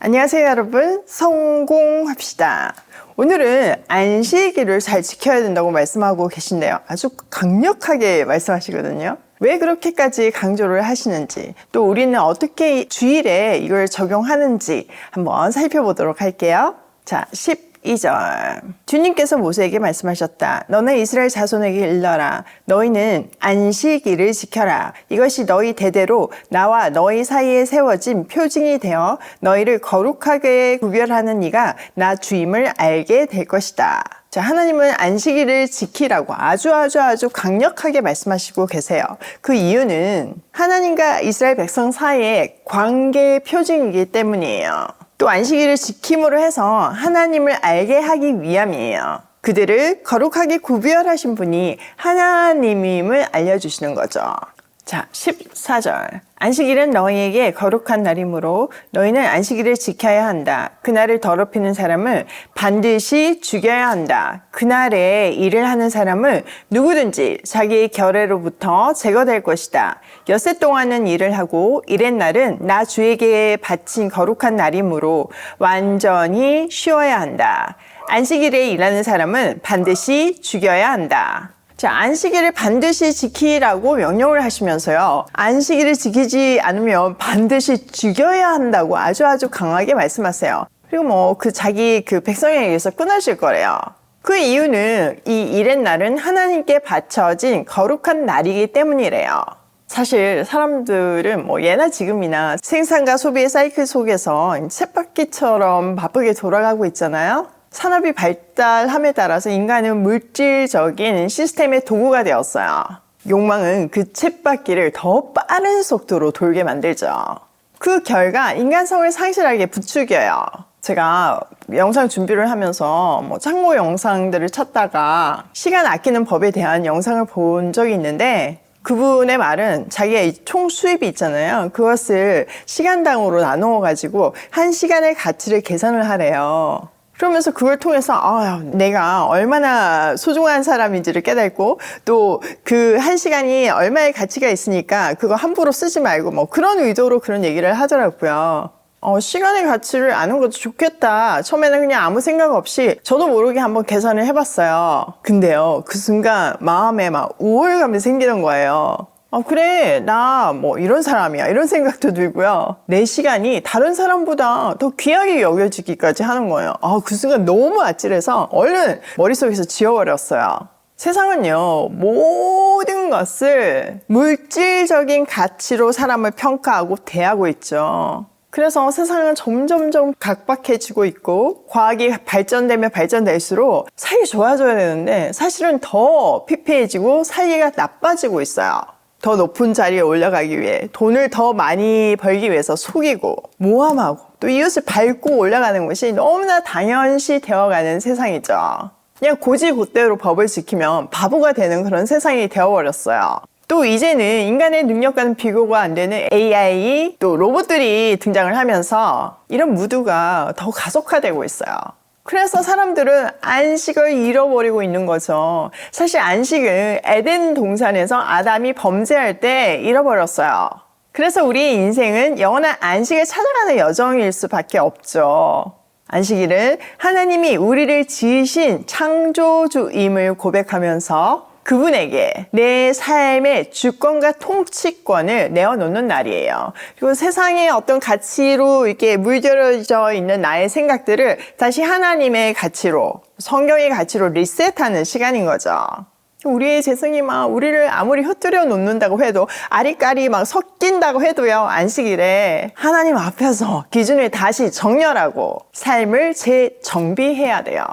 안녕하세요, 여러분. 성공합시다. 오늘은 안식일을 잘 지켜야 된다고 말씀하고 계신데요. 아주 강력하게 말씀하시거든요. 왜 그렇게까지 강조를 하시는지, 또 우리는 어떻게 주일에 이걸 적용하는지 한번 살펴보도록 할게요. 자, 12절. 주님께서 모세에게 말씀하셨다. 너는 이스라엘 자손에게 일러라. 너희는 안식일을 지켜라. 이것이 너희 대대로 나와 너희 사이에 세워진 표징이 되어 너희를 거룩하게 구별하는 이가 나 주임을 알게 될 것이다. 자, 하나님은 안식일을 지키라고 아주 아주 아주 강력하게 말씀하시고 계세요. 그 이유는 하나님과 이스라엘 백성 사이의 관계의 표징이기 때문이에요. 또 안식일을 지킴으로 해서 하나님을 알게 하기 위함이에요. 그들을 거룩하게 구별하신 분이 하나님임을 알려주시는 거죠. 자, 14절. 안식일은 너희에게 거룩한 날이므로 너희는 안식일을 지켜야 한다. 그날을 더럽히는 사람을 반드시 죽여야 한다. 그날에 일을 하는 사람은 누구든지 자기의 결례로부터 제거될 것이다. 엿새 동안은 일을 하고 일의 날은 나 주에게 바친 거룩한 날이므로 완전히 쉬어야 한다. 안식일에 일하는 사람은 반드시 죽여야 한다. 자, 안식일을 반드시 지키라고 명령을 하시면서요. 안식일을 지키지 않으면 반드시 죽여야 한다고 아주 아주 강하게 말씀하세요. 그리고 뭐 그 자기 그 백성에 의해서 끊어질 거래요. 그 이유는 이 일의 날은 하나님께 바쳐진 거룩한 날이기 때문이래요. 사실 사람들은 뭐 예나 지금이나 생산과 소비의 사이클 속에서 쳇바퀴처럼 바쁘게 돌아가고 있잖아요. 산업이 발달함에 따라서 인간은 물질적인 시스템의 도구가 되었어요. 욕망은 그 쳇바퀴를 더 빠른 속도로 돌게 만들죠. 그 결과 인간성을 상실하게 부추겨요. 제가 영상 준비를 하면서 뭐 참고 영상들을 찾다가 시간 아끼는 법에 대한 영상을 본 적이 있는데 그분의 말은 자기의 총 수입이 있잖아요. 그것을 시간당으로 나누어 가지고 한 시간의 가치를 계산을 하래요. 그러면서 그걸 통해서 아, 내가 얼마나 소중한 사람인지를 깨닫고 또 그 한 시간이 얼마의 가치가 있으니까 그거 함부로 쓰지 말고 뭐 그런 의도로 그런 얘기를 하더라고요. 어, 시간의 가치를 아는 것도 좋겠다. 처음에는 그냥 아무 생각 없이 저도 모르게 한번 계산을 해봤어요. 근데요, 그 순간 마음에 막 우월감이 생기는 거예요. 아, 그래, 나 뭐 이런 사람이야. 이런 생각도 들고요. 내 시간이 다른 사람보다 더 귀하게 여겨지기까지 하는 거예요. 아, 그 순간 너무 아찔해서 얼른 머릿속에서 지워버렸어요. 세상은요, 모든 것을 물질적인 가치로 사람을 평가하고 대하고 있죠. 그래서 세상은 점점점 각박해지고 있고 과학이 발전되면 발전될수록 사이 좋아져야 되는데 사실은 더 피폐해지고 사이가 나빠지고 있어요. 더 높은 자리에 올라가기 위해 돈을 더 많이 벌기 위해서 속이고 모함하고 또 이웃을 밟고 올라가는 것이 너무나 당연시 되어가는 세상이죠. 그냥 고지고대로 법을 지키면 바보가 되는 그런 세상이 되어버렸어요. 또 이제는 인간의 능력과는 비교가 안 되는 AI 또 로봇들이 등장을 하면서 이런 무드가 더 가속화되고 있어요. 그래서 사람들은 안식을 잃어버리고 있는 거죠. 사실 안식을 에덴 동산에서 아담이 범죄할 때 잃어버렸어요. 그래서 우리의 인생은 영원한 안식을 찾아가는 여정일 수밖에 없죠. 안식일은 하나님이 우리를 지으신 창조주임을 고백하면서 그분에게 내 삶의 주권과 통치권을 내어놓는 날이에요. 그리고 세상의 어떤 가치로 이렇게 물들어져 있는 나의 생각들을 다시 하나님의 가치로, 성경의 가치로 리셋하는 시간인 거죠. 우리의 재성이 막 우리를 아무리 흩뜨려 놓는다고 해도 아리까리 막 섞인다고 해도요 안식일에 하나님 앞에서 기준을 다시 정렬하고 삶을 재정비해야 돼요.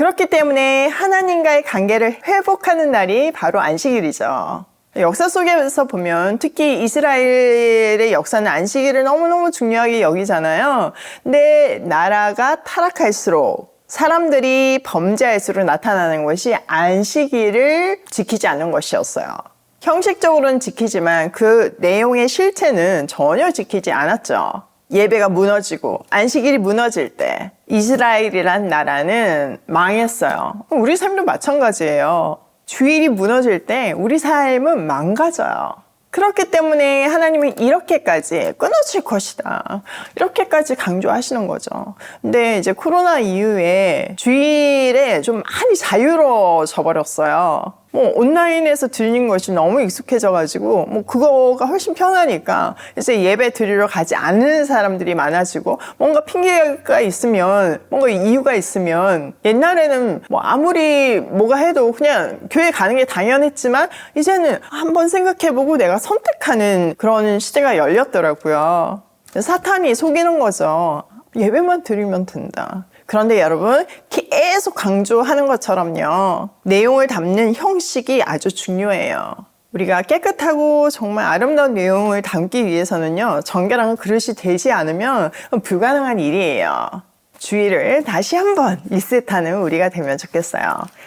그렇기 때문에 하나님과의 관계를 회복하는 날이 바로 안식일이죠. 역사 속에서 보면 특히 이스라엘의 역사는 안식일을 너무너무 중요하게 여기잖아요. 근데 나라가 타락할수록 사람들이 범죄할수록 나타나는 것이 안식일을 지키지 않는 것이었어요. 형식적으로는 지키지만 그 내용의 실체는 전혀 지키지 않았죠. 예배가 무너지고 안식일이 무너질 때 이스라엘이란 나라는 망했어요. 우리 삶도 마찬가지예요. 주일이 무너질 때 우리 삶은 망가져요. 그렇기 때문에 하나님은 이렇게까지 끊어질 것이다. 이렇게까지 강조하시는 거죠. 근데 이제 코로나 이후에 주일에 좀 많이 자유로워져 버렸어요. 뭐 온라인에서 드리는 것이 너무 익숙해져가지고 뭐 그거가 훨씬 편하니까 이제 예배 드리러 가지 않는 사람들이 많아지고 뭔가 핑계가 있으면 뭔가 이유가 있으면 옛날에는 뭐 아무리 뭐가 해도 그냥 교회 가는 게 당연했지만 이제는 한번 생각해보고 내가 선택하는 그런 시대가 열렸더라고요. 사탄이 속이는 거죠. 예배만 드리면 된다. 그런데 여러분 계속 강조하는 것처럼요. 내용을 담는 형식이 아주 중요해요. 우리가 깨끗하고 정말 아름다운 내용을 담기 위해서는요. 정결한 그릇이 되지 않으면 불가능한 일이에요. 주의를 다시 한번 리셋하는 우리가 되면 좋겠어요.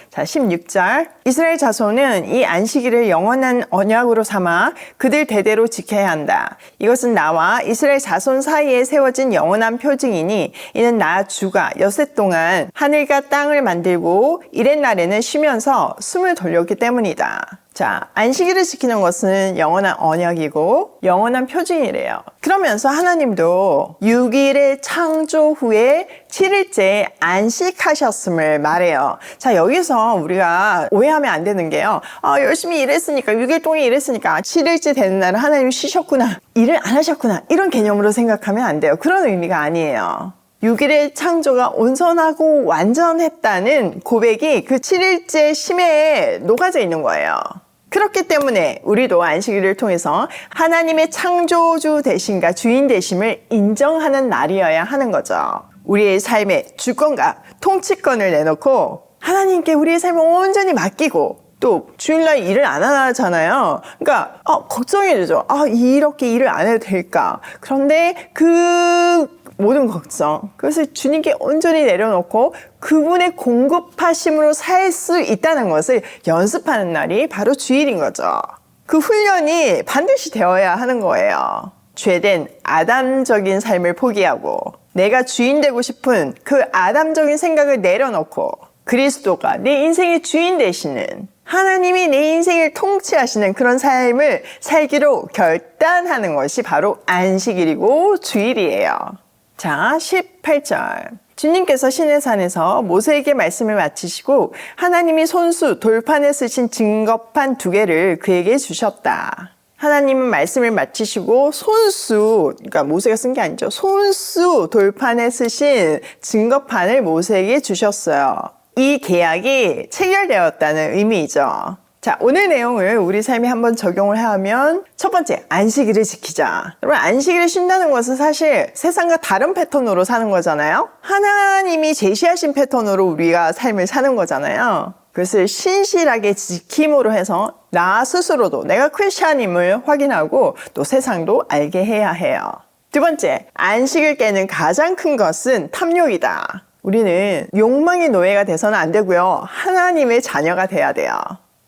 자, 16절. 이스라엘 자손은 이 안식일을 영원한 언약으로 삼아 그들 대대로 지켜야 한다. 이것은 나와 이스라엘 자손 사이에 세워진 영원한 표징이니 이는 나 주가 여세 동안 하늘과 땅을 만들고 이랜 날에는 쉬면서 숨을 돌렸기 때문이다. 자, 안식일을 지키는 것은 영원한 언약이고 영원한 표징이래요. 그러면서 하나님도 6일의 창조 후에 7일째 안식하셨음을 말해요. 자, 여기서 우리가 오해하면 안 되는 게요. 아, 열심히 일했으니까, 6일 동안 일했으니까 7일째 되는 날은 하나님 쉬셨구나. 일을 안 하셨구나. 이런 개념으로 생각하면 안 돼요. 그런 의미가 아니에요. 6일의 창조가 온전하고 완전했다는 고백이 그 7일째 심해에 녹아져 있는 거예요. 그렇기 때문에 우리도 안식일을 통해서 하나님의 창조주 되심과 주인 되심을 인정하는 날이어야 하는 거죠. 우리의 삶의 주권과 통치권을 내놓고 하나님께 우리의 삶을 온전히 맡기고 또 주일날 일을 안 하잖아요. 그러니까 어, 걱정이 되죠. 아 이렇게 일을 안 해도 될까? 그런데 그 모든 걱정 그것을 주님께 온전히 내려놓고 그분의 공급하심으로 살 수 있다는 것을 연습하는 날이 바로 주일인 거죠. 그 훈련이 반드시 되어야 하는 거예요. 죄된 아담적인 삶을 포기하고 내가 주인 되고 싶은 그 아담적인 생각을 내려놓고 그리스도가 내 인생의 주인 되시는 하나님이 내 인생을 통치하시는 그런 삶을 살기로 결단하는 것이 바로 안식일이고 주일이에요. 자, 18절. 주님께서 시내산에서 모세에게 말씀을 마치시고 하나님이 손수 돌판에 쓰신 증거판 두 개를 그에게 주셨다. 하나님은 말씀을 마치시고 손수, 그러니까 모세가 쓴 게 아니죠. 손수 돌판에 쓰신 증거판을 모세에게 주셨어요. 이 계약이 체결되었다는 의미이죠. 자, 오늘 내용을 우리 삶에 한번 적용을 하면 첫 번째, 안식일을 지키자. 여러분, 안식일을 쉰다는 것은 사실 세상과 다른 패턴으로 사는 거잖아요. 하나님이 제시하신 패턴으로 우리가 삶을 사는 거잖아요. 그것을 신실하게 지킴으로 해서 나 스스로도 내가 크리스찬임을 확인하고 또 세상도 알게 해야 해요. 두 번째, 안식을 깨는 가장 큰 것은 탐욕이다. 우리는 욕망의 노예가 돼서는 안 되고요. 하나님의 자녀가 돼야 돼요.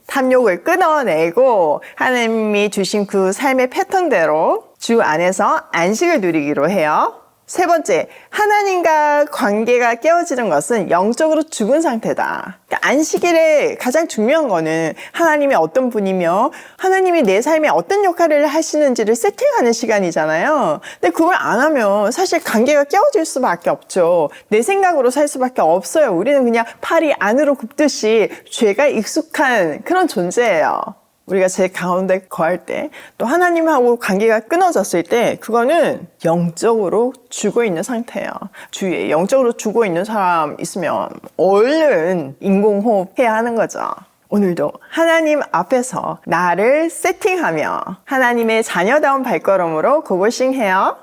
탐욕을 끊어내고 하나님이 주신 그 삶의 패턴대로 주 안에서 안식을 누리기로 해요. 세 번째, 하나님과 관계가 깨어지는 것은 영적으로 죽은 상태다. 그러니까 안식일에 가장 중요한 거는 하나님이 어떤 분이며 하나님이 내 삶에 어떤 역할을 하시는지를 세팅하는 시간이잖아요. 근데 그걸 안 하면 사실 관계가 깨어질 수밖에 없죠. 내 생각으로 살 수밖에 없어요. 우리는 그냥 팔이 안으로 굽듯이 죄가 익숙한 그런 존재예요. 우리가 제 가운데 거할 때 또 하나님하고 관계가 끊어졌을 때 그거는 영적으로 죽어 있는 상태예요. 주위에 영적으로 죽어 있는 사람 있으면 얼른 인공호흡 해야 하는 거죠. 오늘도 하나님 앞에서 나를 세팅하며 하나님의 자녀다운 발걸음으로 고고싱 해요.